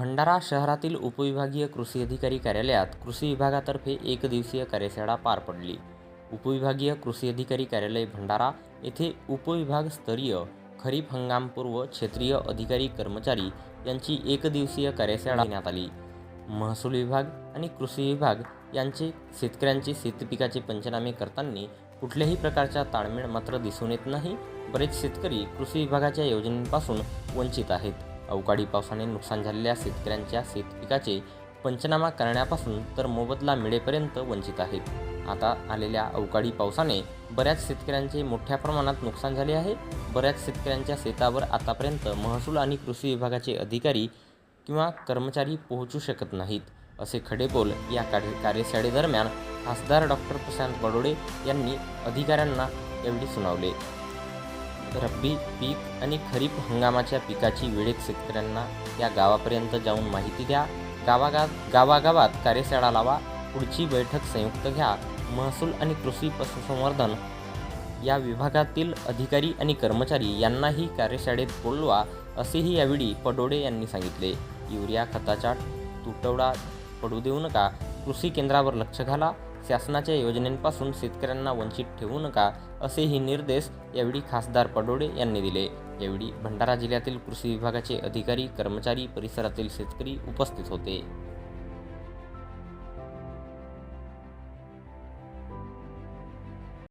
भंडारा शहरातील उपविभागीय कृषी अधिकारी कार्यालयात कृषी विभागातर्फे एक दिवसीय कार्यशाळा पार पडली. उपविभागीय कृषी अधिकारी कार्यालय भंडारा येथे उपविभागस्तरीय खरीप हंगामपूर्व क्षेत्रीय अधिकारी कर्मचारी यांची एक दिवसीय कार्यशाळा घेण्यात आली. महसूल विभाग आणि कृषी विभाग यांचे शेतकऱ्यांचे शेतपिकाचे पंचनामे करताना कुठल्याही प्रकारचा ताळमेळ मात्र दिसून येत नाही. बरेच शेतकरी कृषी विभागाच्या योजनेपासून वंचित आहेत. अवकाळी पावसाने नुकसान झालेल्या शेतकऱ्यांच्या शेतपिकाचे पंचनामा करण्यापासून तर मोबदला मिळेपर्यंत वंचित आहेत आता आलेल्या अवकाळी पावसाने बऱ्याच शेतकऱ्यांचे मोठ्या प्रमाणात नुकसान झाले आहे. बऱ्याच शेतकऱ्यांच्या शेतावर आतापर्यंत महसूल आणि कृषी विभागाचे अधिकारी किंवा कर्मचारी पोहोचू शकत नाहीत असे खडेबोल या कार्य कार्यशाळेदरम्यान खासदार डॉक्टर प्रशांत बडोडे यांनी अधिकाऱ्यांना यावेळी सुनावले. रब्बी पीक आणि खरीप हंगामाच्या पिकाची वेळेत शेतकऱ्यांना या गावापर्यंत जाऊन माहिती द्या. गावागाव गावागावात कार्यशाळा लावा. पुढची बैठक संयुक्त घ्या. महसूल आणि कृषी पशुसंवर्धन. या विभागातील अधिकारी आणि कर्मचारी यांनाही कार्यशाळेत बोलवा असेही यावेळी पडोडे यांनी सांगितले. युरिया खताचा तुटवडा पडू देऊ नका. कृषी केंद्रावर लक्ष घाला. शासनाच्या योजनेपासून शेतकऱ्यांना वंचित ठेवू नका असेही निर्देश यावेळी खासदार पडोडे यांनी दिले. यावेळी भंडारा जिल्ह्यातील कृषी विभागाचे अधिकारी कर्मचारी परिसरातील शेतकरी उपस्थित होते.